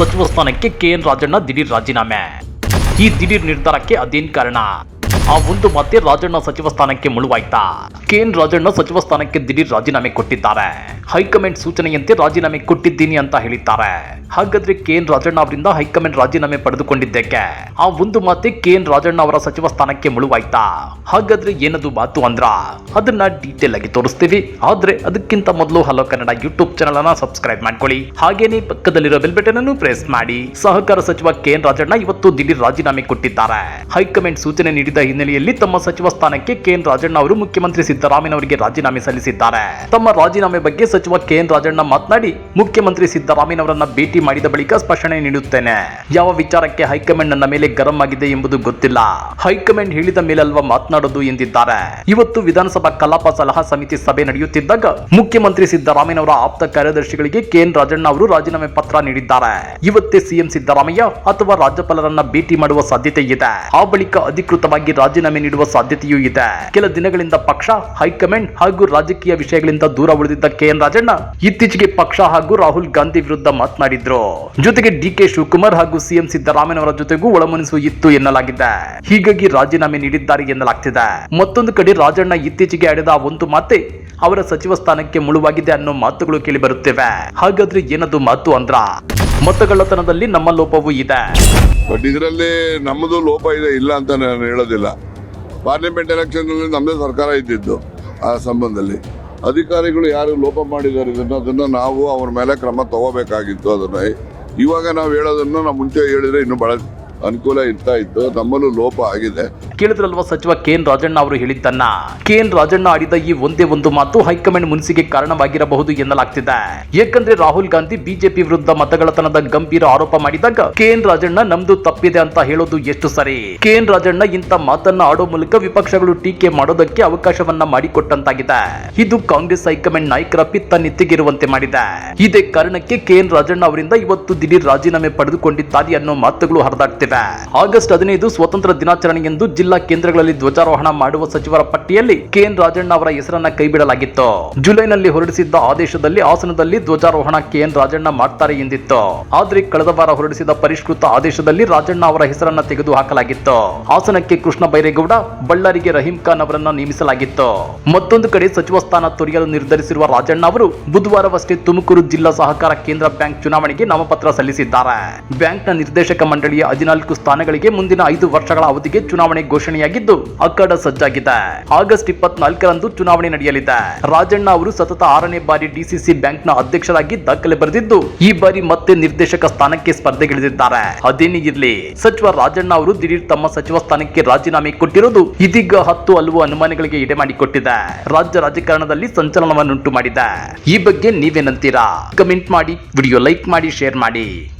ಸಚಿವ ಸ್ಥಾನಕ್ಕೆ ಕೆಎನ್ ರಾಜಣ್ಣ ದಿಢೀರ್ ರಾಜೀನಾಮೆ. ಈ ದಿಢೀರ್ ನಿರ್ಧಾರಕ್ಕೆ ಅದೇನ್ ಕಾರಣ? ಆ ಒಂದು ಮತ್ತೆ ರಾಜಣ್ಣ ಸಚಿವ ಸ್ಥಾನಕ್ಕೆ ಮುಳುವಾಯ್ತಾ? ಕೆಎನ್ ರಾಜಣ್ಣ ಸಚಿವ ಸ್ಥಾನಕ್ಕೆ ದಿಢೀರ್ ರಾಜೀನಾಮೆ ಕೊಟ್ಟಿದ್ದಾರೆ. ಹೈಕಮಾಂಡ್ ಸೂಚನೆಯಂತೆ ರಾಜೀನಾಮೆ ಕೊಟ್ಟಿದ್ದೀನಿ ಅಂತ ಹೇಳಿದ್ದಾರೆ. ಹಾಗಾದ್ರೆ ಕೆಎನ್ ರಾಜಣ್ಣ ಅವರಿಂದ ಹೈಕಮಾಂಡ್ ರಾಜೀನಾಮೆ ಪಡೆದುಕೊಂಡಿದ್ದಕ್ಕೆ ಆ ಒಂದು ಮಾತೆ ಕೆಎನ್ ರಾಜಣ್ಣ ಅವರ ಸಚಿವ ಸ್ಥಾನಕ್ಕೆ ಮುಳುವಾಯ್ತಾ? ಹಾಗಾದ್ರೆ ಏನದು ಮಾತು ಅಂದ್ರ? ಅದನ್ನ ಡೀಟೇಲ್ ಆಗಿ ತೋರಿಸ್ತೀವಿ. ಆದ್ರೆ ಅದಕ್ಕಿಂತ ಮೊದಲು ಹಲೋ ಕನ್ನಡ ಯೂಟ್ಯೂಬ್ ಚಾನಲ್ ಅನ್ನ ಸಬ್ಸ್ಕ್ರೈಬ್ ಮಾಡ್ಕೊಳ್ಳಿ. ಹಾಗೇನೆ ಪಕ್ಕದಲ್ಲಿರೋ ಬೆಲ್ ಬಟನ್ ಅನ್ನು ಪ್ರೆಸ್ ಮಾಡಿ. ಸಹಕಾರ ಸಚಿವ ಕೆ ಎನ್ ರಾಜಣ್ಣ ಇವತ್ತು ದಿಢೀರ್ ರಾಜೀನಾಮೆ ಕೊಟ್ಟಿದ್ದಾರೆ. ಹೈಕಮಾಂಡ್ ಸೂಚನೆ ನೀಡಿದ ಹಿನ್ನೆಲೆಯಲ್ಲಿ ತಮ್ಮ ಸಚಿವ ಸ್ಥಾನಕ್ಕೆ ಕೆಎನ್ ರಾಜಣ್ಣ ಅವರು ಮುಖ್ಯಮಂತ್ರಿ ಸಿದ್ದರಾಮಯ್ಯನವರಿಗೆ ರಾಜೀನಾಮೆ ಸಲ್ಲಿಸಿದ್ದಾರೆ. ತಮ್ಮ ರಾಜೀನಾಮೆ ಬಗ್ಗೆ ಸಚಿವ ಕೆಎನ್ ರಾಜಣ್ಣ ಮಾತನಾಡಿ, ಮುಖ್ಯಮಂತ್ರಿ ಸಿದ್ದರಾಮಯ್ಯನವರನ್ನ ಭೇಟಿ ಮಾಡಿದ ಬಳಿಕ ಸ್ಪಷ್ಟನೆ ನೀಡುತ್ತೇನೆ. ಯಾವ ವಿಚಾರಕ್ಕೆ ಹೈಕಮಾಂಡ್ ನನ್ನ ಮೇಲೆ ಗರಂ ಆಗಿದೆ ಎಂಬುದು ಗೊತ್ತಿಲ್ಲ. ಹೈಕಮಾಂಡ್ ಹೇಳಿದ ಮೇಲಲ್ವಾ ಮಾತನಾಡೋದು ಎಂದಿದ್ದಾರೆ. ಇವತ್ತು ವಿಧಾನಸಭಾ ಕಲಾಪ ಸಲಹಾ ಸಮಿತಿ ಸಭೆ ನಡೆಯುತ್ತಿದ್ದಾಗ, ಮುಖ್ಯಮಂತ್ರಿ ಸಿದ್ದರಾಮಯ್ಯನವರ ಆಪ್ತ ಕಾರ್ಯದರ್ಶಿಗಳಿಗೆ ಕೆಎನ್ ರಾಜಣ್ಣ ಅವರು ರಾಜೀನಾಮೆ ಪತ್ರ ನೀಡಿದ್ದಾರೆ. ಇವತ್ತೇ ಸಿಎಂ ಸಿದ್ದರಾಮಯ್ಯ ಅಥವಾ ರಾಜ್ಯಪಾಲರನ್ನ ಭೇಟಿ ಮಾಡುವ ಸಾಧ್ಯತೆ ಇದೆ. ಆ ಬಳಿಕ ಅಧಿಕೃತವಾಗಿ ರಾಜೀನಾಮೆ ನೀಡುವ ಸಾಧ್ಯತೆಯೂ ಇದೆ. ಕೆಲ ದಿನಗಳಿಂದ ಪಕ್ಷ, ಹೈಕಮಾಂಡ್ ಹಾಗೂ ರಾಜಕೀಯ ವಿಷಯಗಳಿಂದ ದೂರ ಉಳಿದಿದ್ದ ಕೆಎನ್ ರಾಜಣ್ಣ ಇತ್ತೀಚೆಗೆ ಪಕ್ಷ ಹಾಗೂ ರಾಹುಲ್ ಗಾಂಧಿ ವಿರುದ್ಧ ಮಾತನಾಡಿದ್ರು. ಜೊತೆಗೆ ಡಿ ಕೆ ಶಿವಕುಮಾರ್ ಹಾಗೂ ಸಿಎಂ ಸಿದ್ದರಾಮಯ್ಯನವರ ಜೊತೆಗೂ ಒಳಮನಸ್ಸು ಇತ್ತು ಎನ್ನಲಾಗಿದೆ. ಹೀಗಾಗಿ ರಾಜೀನಾಮೆ ನೀಡಿದ್ದಾರೆ ಎನ್ನಲಾಗ್ತಿದೆ. ಮತ್ತೊಂದು ಕಡೆ ರಾಜಣ್ಣ ಇತ್ತೀಚೆಗೆ ಆಡಿದ ಒಂದು ಮಾತೆ ಅವರ ಸಚಿವ ಸ್ಥಾನಕ್ಕೆ ಮುಳುವಾಗಿದೆ ಅನ್ನೋ ಮಾತುಗಳು ಕೇಳಿ ಬರುತ್ತಿವೆ ಹಾಗಾದ್ರೆ ಏನದು ಮಾತು ಅಂದ್ರ? ಮತಗಳ್ಳತನದಲ್ಲಿ ನಮ್ಮ ಲೋಪವೂ ಇದೆ. ಬಟ್ ಇದರಲ್ಲಿ ನಮ್ಮದು ಲೋಪ ಇದೆ, ಇಲ್ಲ ಅಂತ ನಾನು ಹೇಳೋದಿಲ್ಲ. ಪಾರ್ಲಿಮೆಂಟ್ ಎಲೆಕ್ಷನ್ ನಮ್ಮದೇ ಸರ್ಕಾರ ಇದ್ದಿದ್ದು ಆ ಸಂಬಂಧದಲ್ಲಿ. ಅಧಿಕಾರಿಗಳು ಯಾರು ಲೋಪ ಮಾಡಿದ್ದಾರೆ ಇದನ್ನು, ಅದನ್ನು ನಾವು ಅವ್ರ ಮೇಲೆ ಕ್ರಮ ತಗೋಬೇಕಾಗಿತ್ತು ಅದನ್ನು. ಇವಾಗ ನಾವು ಹೇಳೋದನ್ನು ನಾವು ಮುಂಚೆ ಹೇಳಿದರೆ ಇನ್ನೂ ಭಾಳ ಅನುಕೂಲ ಇರ್ತಾ ಇತ್ತು. ನಮ್ಮಲ್ಲೂ ಲೋಪ ಆಗಿದೆ. ಕೇಳಿದ್ರಲ್ವಾ ಸಚಿವ ಕೆಎನ್ ರಾಜಣ್ಣ ಅವರು ಹೇಳಿದ್ದನ್ನ? ಕೆಎನ್ ರಾಜಣ್ಣ ಆಡಿದ ಈ ಒಂದೇ ಒಂದು ಮಾತು ಹೈಕಮಾಂಡ್ ಮುನ್ಸಿಗೆ ಕಾರಣವಾಗಿರಬಹುದು ಎನ್ನಲಾಗ್ತಿದೆ. ಏಕೆಂದ್ರೆ ರಾಹುಲ್ ಗಾಂಧಿ ಬಿಜೆಪಿ ವಿರುದ್ಧ ಮತಗಳತನದ ಗಂಭೀರ ಆರೋಪ ಮಾಡಿದಾಗ ಕೆಎನ್ ರಾಜಣ್ಣ ನಮ್ದು ತಪ್ಪಿದೆ ಅಂತ ಹೇಳೋದು ಎಷ್ಟು ಸರಿ? ಕೆಎನ್ ರಾಜಣ್ಣ ಇಂಥ ಮಾತನ್ನ ಆಡೋ ಮೂಲಕ ವಿಪಕ್ಷಗಳು ಟೀಕೆ ಮಾಡೋದಕ್ಕೆ ಅವಕಾಶವನ್ನ ಮಾಡಿಕೊಟ್ಟಂತಾಗಿದೆ. ಇದು ಕಾಂಗ್ರೆಸ್ ಹೈಕಮಾಂಡ್ ನಾಯಕರ ಪಿತ್ತ ನೆತ್ತಿಗಿರುವಂತೆ ಮಾಡಿದೆ. ಇದೇ ಕಾರಣಕ್ಕೆ ಕೆಎನ್ ರಾಜಣ್ಣ ಅವರಿಂದ ಇವತ್ತು ದಿಢೀರ್ ರಾಜೀನಾಮೆ ಪಡೆದುಕೊಂಡಿದ್ದಾರೆ ಅನ್ನೋ ಮಾತುಗಳು ಹರಿದಾಡ್ತಿವೆ. ಆಗಸ್ಟ್ ಹದಿನೈದು ಸ್ವತಂತ್ರ ದಿನಾಚರಣೆ ಎಂದು ಜಿಲ್ಲಾ ಕೇಂದ್ರಗಳಲ್ಲಿ ಧ್ವಜಾರೋಹಣ ಮಾಡುವ ಸಚಿವರ ಪಟ್ಟಿಯಲ್ಲಿ ಕೆಎನ್ ರಾಜಣ್ಣ ಅವರ ಹೆಸರನ್ನ ಕೈಬಿಡಲಾಗಿತ್ತು. ಜುಲೈನಲ್ಲಿ ಹೊರಡಿಸಿದ್ದ ಆದೇಶದಲ್ಲಿ ಹಾಸನದಲ್ಲಿ ಧ್ವಜಾರೋಹಣ ಕೆಎನ್ ರಾಜಣ್ಣ ಮಾಡ್ತಾರೆ ಎಂದಿತ್ತು. ಆದ್ರೆ ಕಳೆದ ವಾರ ಹೊರಡಿಸಿದ ಪರಿಷ್ಕೃತ ಆದೇಶದಲ್ಲಿ ರಾಜಣ್ಣ ಅವರ ಹೆಸರನ್ನ ತೆಗೆದು ಹಾಕಲಾಗಿತ್ತು ಹಾಸನಕ್ಕೆ ಕೃಷ್ಣ ಬೈರೇಗೌಡ, ಬಳ್ಳಾರಿಗೆ ರಹೀಂ ಖಾನ್ ಅವರನ್ನ ನೇಮಿಸಲಾಗಿತ್ತು. ಮತ್ತೊಂದು ಕಡೆ ಸಚಿವ ಸ್ಥಾನ ತೊರೆಯಲು ನಿರ್ಧರಿಸಿರುವ ರಾಜಣ್ಣ ಅವರು ಬುಧವಾರವಷ್ಟೇ ತುಮಕೂರು ಜಿಲ್ಲಾ ಸಹಕಾರ ಕೇಂದ್ರ ಬ್ಯಾಂಕ್ ಚುನಾವಣೆಗೆ ನಾಮಪತ್ರ ಸಲ್ಲಿಸಿದ್ದಾರೆ. ಬ್ಯಾಂಕ್ನ ನಿರ್ದೇಶಕ ಮಂಡಳಿಯ ಹದಿನಾಲ್ಕು ಸ್ಥಾನಗಳಿಗೆ ಮುಂದಿನ ಐದು ವರ್ಷಗಳ ಅವಧಿಗೆ ಚುನಾವಣೆ ಘೋಷಣೆಯಾಗಿದ್ದು ಅಖಾಡ ಸಜ್ಜಾಗಿದೆ. ಆಗಸ್ಟ್ ಇಪ್ಪತ್ನಾಲ್ಕರಂದು ಚುನಾವಣೆ ನಡೆಯಲಿದೆ. ರಾಜಣ್ಣ ಅವರು ಸತತ ಆರನೇ ಬಾರಿ ಡಿಸಿಸಿ ಬ್ಯಾಂಕ್ನ ಅಧ್ಯಕ್ಷರಾಗಿ ದಾಖಲೆ ಬರೆದಿದ್ದು, ಈ ಬಾರಿ ಮತ್ತೆ ನಿರ್ದೇಶಕ ಸ್ಥಾನಕ್ಕೆ ಸ್ಪರ್ಧೆಗಿಳಿದಿದ್ದಾರೆ. ಅದೇನೇ ಇರಲಿ, ಸಚಿವ ರಾಜಣ್ಣ ಅವರು ದಿಢೀರ್ ತಮ್ಮ ಸಚಿವ ಸ್ಥಾನಕ್ಕೆ ರಾಜೀನಾಮೆ ಕೊಟ್ಟಿರೋದು ಇದೀಗ ಹತ್ತು ಹಲವು ಅನುಮಾನಗಳಿಗೆ ಎಡೆ ಮಾಡಿಕೊಟ್ಟಿದೆ. ರಾಜ್ಯ ರಾಜಕಾರಣದಲ್ಲಿ ಸಂಚಲನವನ್ನುಂಟು ಮಾಡಿದೆ. ಈ ಬಗ್ಗೆ ನೀವೇನಂತೀರಾ? ಕಮೆಂಟ್ ಮಾಡಿ, ವಿಡಿಯೋ ಲೈಕ್ ಮಾಡಿ, ಶೇರ್ ಮಾಡಿ.